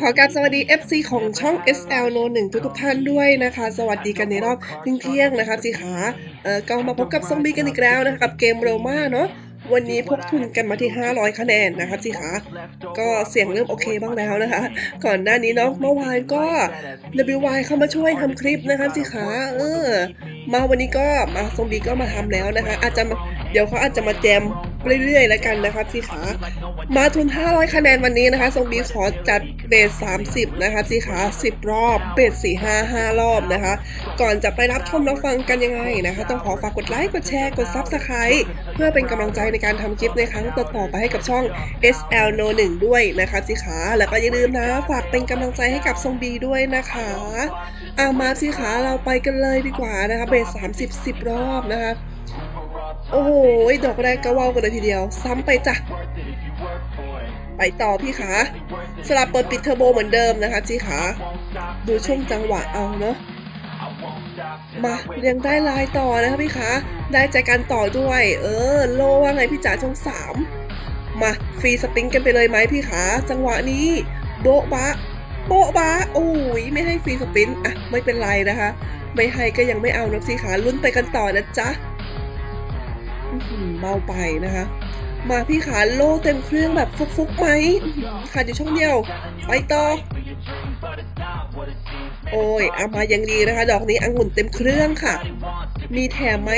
ขอการสวัสดี FC ของช่อง SL No 1ทุกทุกๆท่านด้วยนะคะ สวัสดีกันในรอบเที่ยงๆนะคะสิขาเออก็มาพบกับซอมบี้กันอีกแล้วนะคะกับเกมโรมาเนาะวันนี้พกทุนกันมาที่ 500 คะแนนนะคะสิขาก็เสียงเริ่มโอเคบ้างแล้วนะคะ ก่อนหน้านี้เนาะเมื่อวานก็ WY เข้ามาช่วยทำคลิปนะคะสิขาเออ มาวันนี้ก็มาซอมบี้ก็มาทำแล้วนะคะ อาจจะมาเดี๋ยวเขาอาจจะมาแจม เรื่อยๆแล้วกันนะคะสิขามาทุน 500 คะแนนวันนี้นะคะทรงบีขอจัดเบส30 นะคะสิคะ10 รอบเบส4 5 5 รอบนะคะ ก่อนจะไปรับชมรับฟังกันยังไงนะคะ ต้องขอฝากกดไลค์ กดแชร์ กด Subscribe เพื่อเป็นกำลังใจในการทำคลิปในครั้งต่อๆไปให้กับช่อง SL No 1ด้วยนะคะสิคะแล้วก็อย่าลืมนะ ฝากเป็นกำลังใจให้กับทรงบีด้วยนะคะอามาสิคะเราไปกันเลยดีกว่านะคะเบส30 10 รอบนะคะ โอ้โหดอกแรกก็ว่าวกันเลยทีเดียว ซ้ำไปจ้ะ ไปต่อพี่ขาสลับเปิดปิดเทอร์โบเหมือนเดิมนะคะจีขาดูช่วงจังหวะเอาเนาะมายังได้ลายต่อนะคะพี่ขาได้ใจกันต่อด้วย เออ โลว่าไงพี่จ๋าช่องสามมาฟรีสปริงกันไปเลยไหมพี่ขาจังหวะนี้โบ๊ะบะโบ๊ะบะโอ้ยไม่ให้ฟรีสปรินอะไม่เป็นไรนะคะ ไม่ให้ก็ยังไม่เอานะสิขาลุ้นไปกันต่อนะจ๊ะ เบาไปนะคะ มาพี่ขาโล่เต็มเครื่องแบบฟุกๆไหมอื้อหือขาดอยู่ช่องเดียว ไปต่อ โอ้ยเอามายังดีนะคะ ดอกนี้อังุ่นเต็มเครื่องค่ะ มีแถมไหม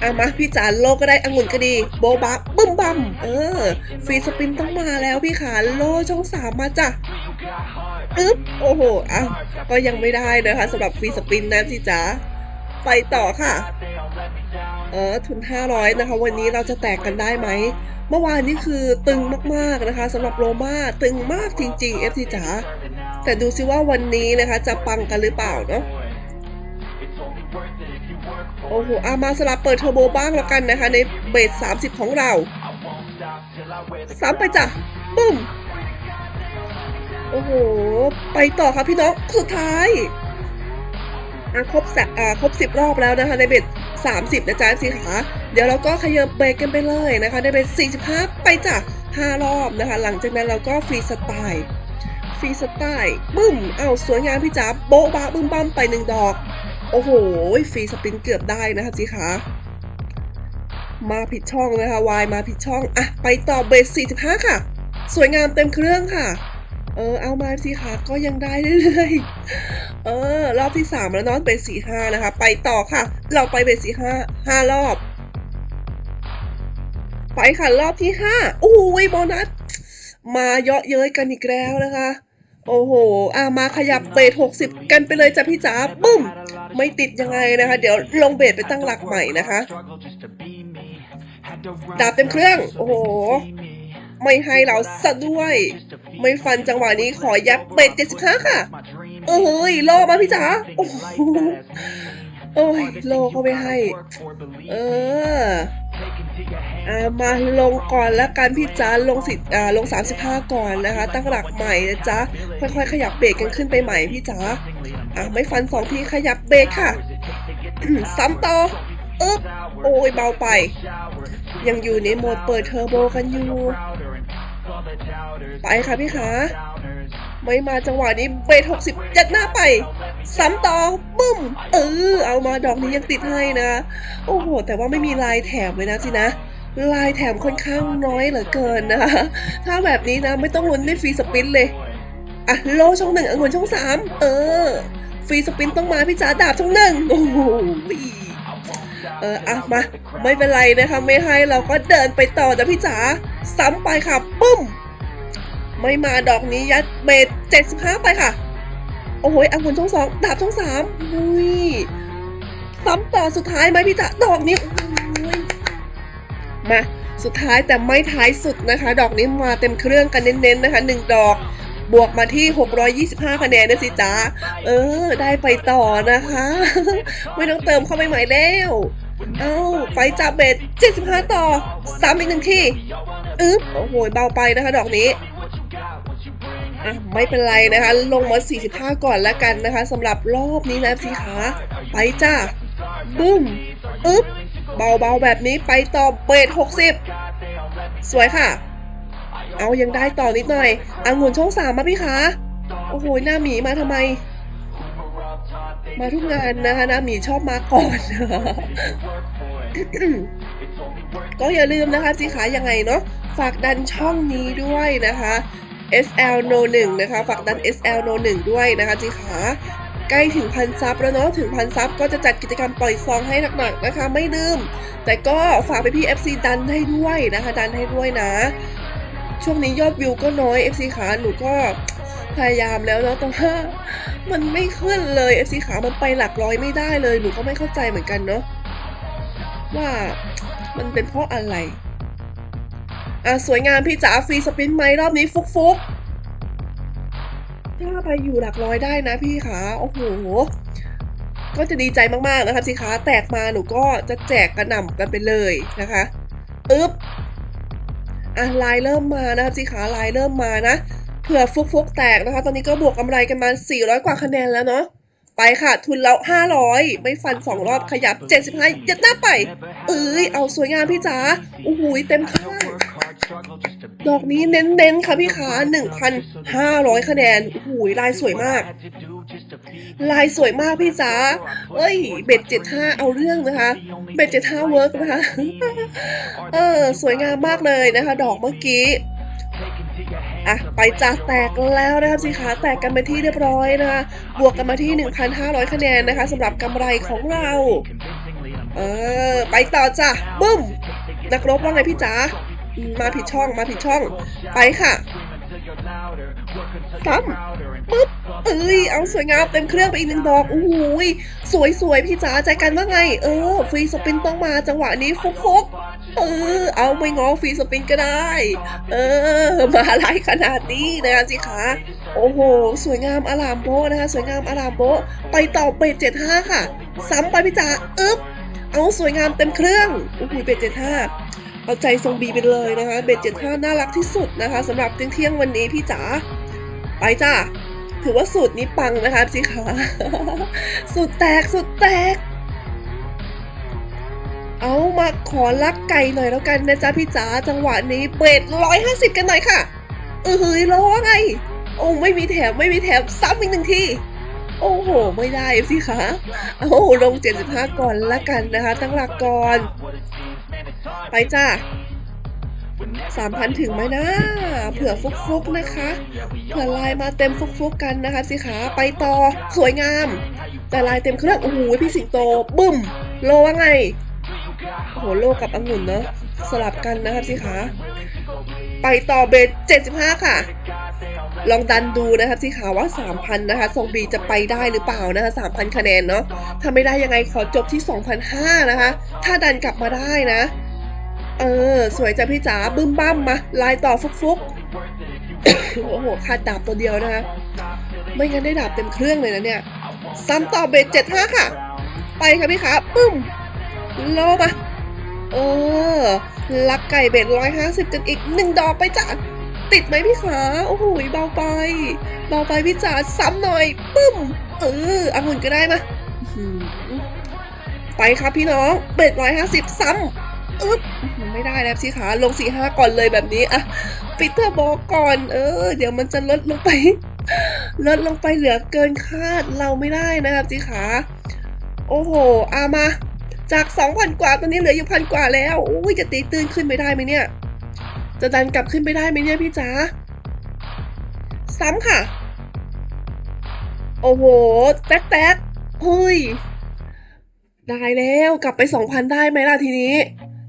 เอามาพี่จ๋าโลก็ได้องุ่นก็ดี โบบะบึ้มบัมเออ ฟรีสปินต้องมาแล้วพี่ขาโลช่องสามมาจ้ะอึ๊บโอ้โหอ้าวก็ยังไม่ได้นะคะสำหรับฟรีสปินนะพี่จ๋าไปต่อค่ะ เออทุน 500 นะคะ วันนี้เราจะแตกกันได้ไหม เมื่อวานนี้คือตึงมากๆนะคะสำหรับโรม่าตึงมากจริงๆ FC จ๋าแต่ดูซิว่าวันนี้นะคะจะปังกันหรือเปล่าเนาะโอ้โหอามาสลับเปิดเทอร์โบบ้างแล้วกันนะคะ ในเบส30 ของเราซ้ำไปจ้ะบึ้มโอ้โห ไปต่อค่ะพี่น้อง สุดท้ายอะครบสะอ่าครบสิบรอบแล้วนะคะในเบ็ด สามสิบนะจ๊ะสิคะเดี๋ยวเราก็ขยับเบรกกันไปเลยนะคะในเบ็ดสี่สิบห้าไปจ้ะห้ารอบนะคะ หลังจากนั้นเราก็ฟรีสไตล์ฟรีสไตล์บึ้มเอ้าสวยงามพี่จ๋าโบ๊ะบะบึ้มบั้มไปหนึ่งดอก โอ้โหฟรีสปินเกือบได้นะคะสิคะมาผิดช่องนะคะวายมาผิดช่อง อะ ไปต่อเบสสี่สิบห้าค่ะ สวยงามเต็มเครื่องค่ะ เออ เอามาสิคะก็ยังได้เรื่อยๆ เออ รอบที่สามแล้วเนอนเป็นสี่ห้านะคะ ไปต่อค่ะ เราไปเป็นสี่ห้าห้ารอบ ไปค่ะรอบที่ห้าโอ้ยโบนัส มาเยาะเย้ยกันอีกแล้วนะคะ โอ้โหอะมาขยับเบสหกสิบกันไปเลยจ้ะพี่จ๋าปุ้ม ไม่ติดยังไงนะคะ เดี๋ยวลงเบสไปตั้งหลักใหม่นะคะ ดาบเต็มเครื่อง โอ้โห ไม่ให้เราซะด้วย ไม่ฟันจังหวะนี้ขอยับเบสเจ็ดสิบห้าค่ะเอ้ยโลมาพี่จ๋าโอ้โหโอ้ยโลเขาไม่ให้ เอออ่ามาลงก่อนแล้วกันพี่จ๋าลงสิอ่าลง 35 ก่อนนะคะ ตั้งหลักใหม่นะจ๊ะ ค่อยๆ ขยับเบรกกันขึ้นไปใหม่พี่จ๋าอะไม่ฟันสองทีขยับเบรกค่ะซ้ำต่ออึ๊บโอ้ยเบาไป ยังอยู่ในโหมดเปิดเทอร์โบกันอยู่ ไปค่ะพี่ขาไม่มาจังหวะนี้เบสหกสิบยัดหน้าไปซ้ำต่อบึ้ม เออ เอามาดอกนี้ยังติดให้นะ โอ้โห แต่ว่าไม่มีลายแถมเลยนะสินะลายแถมค่อนข้างน้อยเหลือเกินนะคะถ้าแบบนี้นะไม่ต้องลุ้นได้ฟรีสปินเลยอะโลช่องหนึ่งองุ่นช่องสามเออ ฟรีสปินต้องมาพี่จ๋าดาบช่องหนึ่งโอ้โหเอออะมา ไม่เป็นไรนะคะ ไม่ให้เราก็เดินไปต่อจ้ะพี่จ๋าซ้ำไปค่ะปุ้ม ไม่มาดอกนี้ยัดเบสเจ็ดสิบห้าไปค่ะ โอ้โหอังุนช่องสองดาบช่องสามอุ้ยซ้ำต่อสุดท้ายไหมพี่จ๋าดอกนี้มาสุดท้ายแต่ไม่ท้ายสุดนะคะ ดอกนี้มาเต็มเครื่องกันเน้นๆนะคะหนึ่งดอกบวกมาที่ 625 คะแนนนะสิจ๊ะเออ ได้ไปต่อนะคะ ไม่ต้องเติมเข้าไปใหม่แล้ว เอ้า ไปจับเบส75 ต่อ ซ้ำอีกหนึ่งที่ อึ๊บ โอ้โห เบาไปนะคะ ดอกนี้ อะไม่เป็นไรนะคะ ลงมา 45 ก่อนแล้วกันนะคะสำหรับรอบนี้นะสิคะไปจ้าบึ้มอึ๊บเบาๆแบบนี้ไปต่อเบส60 สวยค่ะ เอายังได้ต่อนิดหน่อยอังุ่นช่องสามมาพี่คะโอ้โหหน้าหมีมาทำไม มาทุกงานนะคะหน้าหมีชอบมาก่อนก็อย่าลืมนะคะสิขายังไงเนาะฝากดันช่องนี้ด้วยนะคะ SL No 1นะคะ ฝากดัน SL No 1ด้วยนะคะจิขาใกล้ถึงพันซับแล้วเนาะ ถึงพันซับก็จะจัดกิจกรรมปล่อยซองให้หนักๆนะคะ ไม่ลืม แต่ก็ฝากไปพี่ FC ดันให้ด้วยนะคะ ดันให้ด้วยนะ ช่วงนี้ยอดวิวก็น้อย FC ขาหนูก็พยายามแล้วเนาะ แต่ว่ามันไม่ขึ้นเลย FC ขามันไปหลักร้อยไม่ได้เลย หนูก็ไม่เข้าใจเหมือนกันเนาะว่ามันเป็นเพราะอะไร อะสวยงามพี่จ๋าฟรีสปินไหมรอบนี้ฟุกฟุกถ้าไปอยู่หลักร้อยได้นะพี่ขาโอ้โหก็จะดีใจมากๆนะคะสิคะแตกมาหนูก็จะแจกกระหน่ำกันไปเลยนะคะอึ๊บอะลายเริ่มมานะคะสิขาลายเริ่มมานะเผื่อฟุกฟุกแตกนะคะ ตอนนี้ก็บวกกำไรกันมา400 กว่าคะแนนแล้วเนาะไปค่ะ ทุนเรา500 ไม่ฟัน 2 รอบขยับ 75ยัดหน้าไป เอ้ยเอาสวยงามพี่จ๋าโอ้โหเต็มข้า ดอกนี้เน้นๆค่ะพี่ขา1,500 คะแนนโอ้โหลายสวยมาก ลายสวยมากพี่จ๋าเอ้ย เบ็ด75เอาเรื่องนะคะ เบ็ด75เวิร์กนะคะ เออ สวยงามมากเลยนะคะ ดอกเมื่อกี้อะไปจากแตกแล้วนะคะสิขาแตกกันไปที่เรียบร้อยนะคะ บวกกันมาที่ 1,500 คะแนนนะคะสำหรับกำไรของเรา เออ ไปต่อจ้ะบึ้ม นักรบว่าไงพี่จ๋าอืม มาผิดช่องมาผิดช่อง ไปค่ะซ้ำปึ๊บเอ้ยเอาสวยงามเต็มเครื่องไปอีกหนึ่งดอกโอ้โหยสวยสวยๆพี่จ๋าใจกันว่าไง เออฟรีสปินต้องมาจังหวะนี้ฟุกฟุกเออ เอาไม่ง้อฟรีสปินก็ได้ เออ มาหลายขนาดนี้นะคะสิคะโอ้โห สวยงามอลามโบนะคะ สวยงามอลามโบไปต่อเบรดเจ็ดห้าค่ะ ซ้ำไปพี่จ๋าอึ๊บเอาสวยงามเต็มเครื่องโอ้โหเบรดเจ็ดห้า เอาใจทรงบีไปเลยนะคะเบรดเจ็ดห้าน่ารักที่สุดนะคะสำหรับเที่ยงวันนี้พี่จ๋าไปจ้าถือว่าสูตรนี้ปังนะคะสิคะสูตรแตกสูตรแตก เอามาขอลักไก่หน่อยแล้วกันนะจ๊ะพี่จ๋าจังหวะนี้เบรดร้อยห้าสิบกันหน่อยค่ะเออเฮ้ยรอไงโอ้ไม่มีแถมไม่มีแถมซ้ำอีกหนึ่งทีโอ้โห ไม่ได้สิคะ เอาลง 75 ก่อนละกันนะคะ ตั้งหลักก่อน ไปจ้า3,000ถึงไหมนะ เผื่อฟุกๆนะคะ เผื่อลายมาเต็มฟุกๆกันนะคะสิคะไปต่อสวยงาม แต่ลายเต็มเครื่องโอ้โหพี่สิงโตบึ้ม โลว่าไงโอ้โหโลกับองุ่นเนาะสลับกันนะคะสิคะไปต่อเบส75ค่ะ ลองดันดูนะคะสิคะว่า3,000นนะคะทรงบีจะไปได้หรือเปล่านะคะ3,000คะแนนเนาะถ้าไม่ได้ยังไงขอจบที่2,500นะคะ ถ้าดันกลับมาได้นะ เออ สวยจ้ะพี่จ๋าบึ้มบ้ามมา ลายต่อฟุกๆโอ้โหขาดดาบตัวเดียวนะคะไม่งั้นได้ดาบเต็มเครื่องเลยนะเนี่ยซ้ำต่อเบส75ค่ะ ไปค่ะพี่ขาปึ้มโลมาเออ ลักไก่เบ็ดร้อยห้าสิบกันอีกหนึ่งดอกไปจ้ะติดไหมพี่ขาโอ้โหเบาไป เบาไปพี่จ๋าซ้ำหน่อยปึ้ม เออองุ่นก็ได้มาไปครับพี่น้องเบ็ดร้อยห้าสิบซ้ำ อึ๊บไม่ได้แล้วสิขาลงสี่ห้าก่อนเลยแบบนี้อะปิดเทอร์โบก่อน เออ เดี๋ยวมันจะลดลงไป ลดลงไปเหลือเกินคาดเราไม่ได้นะครับสิขาโอ้โหอามา จากสองพันกว่าตอนนี้เหลืออยู่พันกว่าแล้วโอ้ยจะตีตื้นขึ้นไปได้ไหมเนี่ย จะดันกลับขึ้นไปได้ไหมเนี่ยพี่จ๋าซ้ำค่ะ โอ้โห แต๊กแต๊กเฮ้ยได้แล้วกลับไปสองพันได้ไหมล่ะทีนี้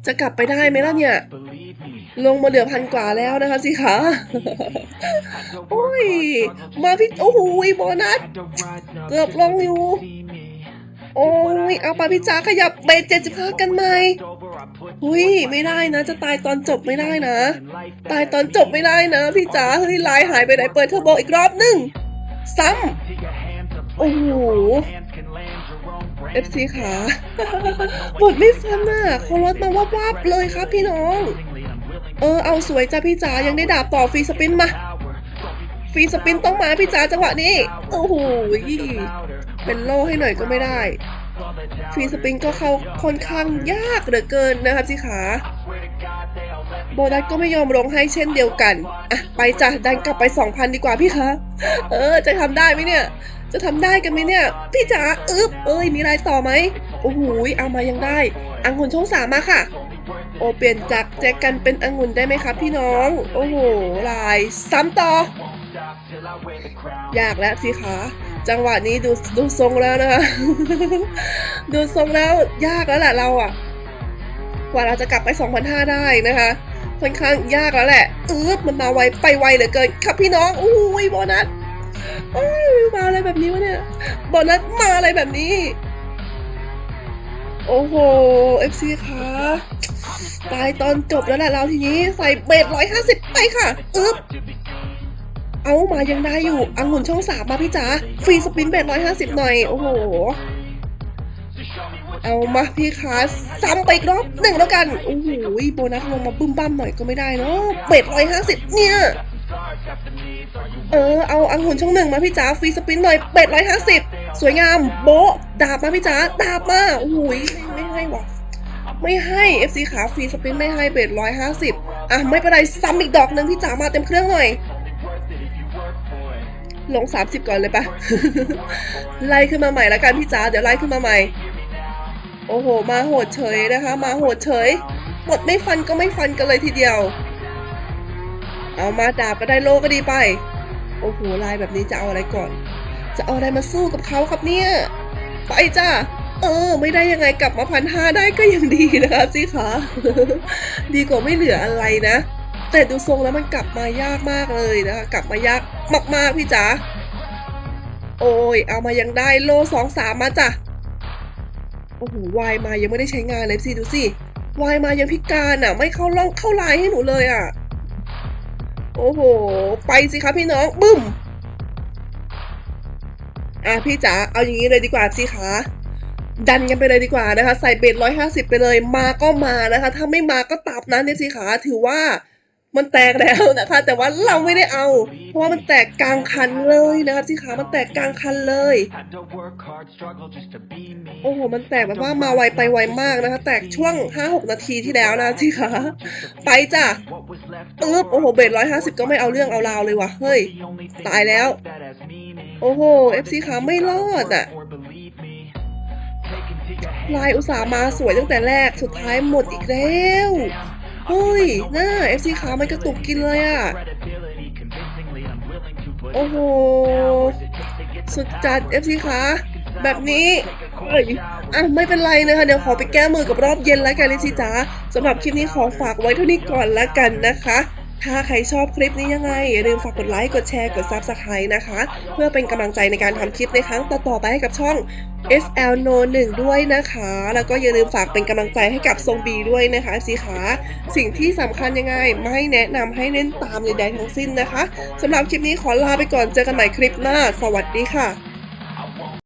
จะกลับไปได้ไหมล่ะเนี่ย ลงมาเหลือพันกว่าแล้วนะคะสิคะ โอ้ย มาพี่ โอ้โหโบนัส เกือบลงอยู่ โอ้ย เอาไปพี่จ๋าขยับเบสเจ็ดสิบห้ากันไหมหุยไม่ได้นะ จะตายตอนจบไม่ได้นะ ตายตอนจบไม่ได้นะ พี่จ๋า เฮ้ยลายหายไปไหน เปิดเทอร์โบอีกรอบหนึ่ง ซ้ำ โอ้โห FC ขาบทไม่ฟันอะเขาลดมาวับวับเลยครับพี่น้อง เออเอาสวยจ้าพี่จ๋ายังได้ดาบต่อฟรีสปินมาฟรีสปินต้องมาพี่จ๋าจังหวะนี้โอ้โหเป็นโล่ให้หน่อยก็ไม่ได้ฟรีสปริงก็เข้าค่อนข้างยากเหลือเกินนะครับสิขานัสก็ไม่ยอมลงให้เช่นเดียวกัน อะ ไปจ้ะ ดันกลับไป2,000ดีกว่าพี่คะ เออ จะทำได้ไหมเนี่ย จะทำได้กันไหมเนี่ย พี่จ๋าอึ๊บเอ้ย มีอะไรต่อไหมโอ้โหเอามายังได้ อังุนช่องสามมาค่ะ โอเปลี่ยนจากแจกกันเป็นองุ่นได้ไหมครับพี่น้อง โอ้โหลายซ้ำต่อ ยากแล้วสิคะจังหวะนี้ดูดูทรงแล้วนะคะดูทรงแล้วยากแล้วแหละเราอะกว่าเราจะกลับไป2,500ได้นะคะค่อนข้างยากแล้วแหละเออมันมาไวไปไวเหลือเกินครับพี่น้องอุ้ยโบนัส โอ้ยมาอะไรแบบนี้วะเนี่ยโบนัสมาอะไรแบบนี้ โอ้โห FC คะตายตอนจบแล้วแหละเราทีนี้ใส่เบสร้อยห้าสิบไปค่ะอึ๊บเอามายังได้อยู่อังุ่นช่องสามมาพี่จ๋าฟรีสปินเบสร้อยห้าสิบหน่อย โอ้โห เอามาพี่คะซ้ำไปอีกรอบหนึ่งแล้วกัน โอ้โหโบนัสลงมาบึ้มบ้ามหน่อยก็ไม่ได้เนาะเบสร้อยห้าสิบเนี่ย เออเอาอังหุ่นช่องหนึ่งมาพี่จ๋าฟรีสปินหน่อยเบสร้อยห้าสิบสวยงามโบะดาบมาพี่จ๋าดาบมาโอ้โหไม่ไม่ให้ว่ะไม่ให้ FC ขาฟรีสปินไม่ให้เบสร้อยห้าสิบอะไม่เป็นไรซ้ำอีกดอกหนึ่งพี่จ๋ามาเต็มเครื่องหน่อยลง30ก่อนเลยปะไล่ขึ้นมาใหม่แล้วกันพี่จ๋าเดี๋ยวไล่ขึ้นมาใหม่ โอ้โห มาโหดเฉยนะคะ มาโหดเฉยหมดไม่ฟันก็ไม่ฟันกันเลยทีเดียว เอามาดาบก็ได้โลก็ดีไป โอ้โหลายแบบนี้จะเอาอะไรก่อน จะเอาอะไรมาสู้กับเขาครับเนี่ย ไปจ้าเออ ไม่ได้ยังไงกลับมาพันห้าได้ก็ยังดีนะคะสิคะดีกว่าไม่เหลืออะไรนะ แต่ดูทรงแล้วมันกลับมายากมากเลยนะคะ กลับมายากมากๆพี่จ๋าโอ้ย เอามายังได้โลสองสามมาจ้ะโอ้โหวายมายังไม่ได้ใช้งานเลยสิดูสิวายมายังพิการอะ ไม่เข้าล่องเข้าลายให้หนูเลยอะ โอ้โห ไปสิคะพี่น้อง บึ้ม อะพี่จ๋า เอาอย่างนี้เลยดีกว่าสิคะ ดันกันไปเลยดีกว่านะคะ ใส่เบสร้อยห้าสิบไปเลย มาก็มานะคะ ถ้าไม่มาก็ตับนั้นเนี่ยสิคะ ถือว่า มันแตกแล้วนะคะ แต่ว่าเราไม่ได้เอา เพราะว่ามันแตกกลางคันเลยนะคะสิคะมันแตกกลางคันเลย โอ้โห มันแตกแบบว่ามาไวไปไวมากนะคะ แตกช่วง 5-6 นาทีที่แล้วนะสิคะไปจ้ะอึ๊บโอ้โห เบสร้อยห้าสิบก็ไม่เอาเรื่องเอาราวเลยว่ะ เฮ้ย ตายแล้ว โอ้โห FC ขาไม่รอดอะลายอุตส่าห์มาสวยตั้งแต่แรกสุดท้ายหมดอีกแล้ว เฮ้ยน่า FC ขามันกระตุกกินเลยอะ โอ้โห สุดจัด FC ขาแบบนี้เอ้ยอะไม่เป็นไรนะคะเดี๋ยวขอไปแก้มือกับรอบเย็นแล้วกันเลยสิจ้าสำหรับคลิปนี้ขอฝากไว้เท่านี้ก่อนแล้วกันนะคะ ถ้าใครชอบคลิปนี้ยังไง อย่าลืมฝากกดไลค์ กดแชร์ กด Subscribe นะคะ เพื่อเป็นกำลังใจในการทำคลิปในครั้งต่อๆไปให้กับช่อง SL No 1ด้วยนะคะ แล้วก็อย่าลืมฝากเป็นกำลังใจให้กับทรงบีด้วยนะคะสิคะสิ่งที่สำคัญยังไง ไม่แนะนำให้เล่นตามใดๆทั้งสิ้นนะคะสำหรับคลิปนี้ขอลาไปก่อนเจอกันใหม่คลิปหน้า สวัสดีค่ะ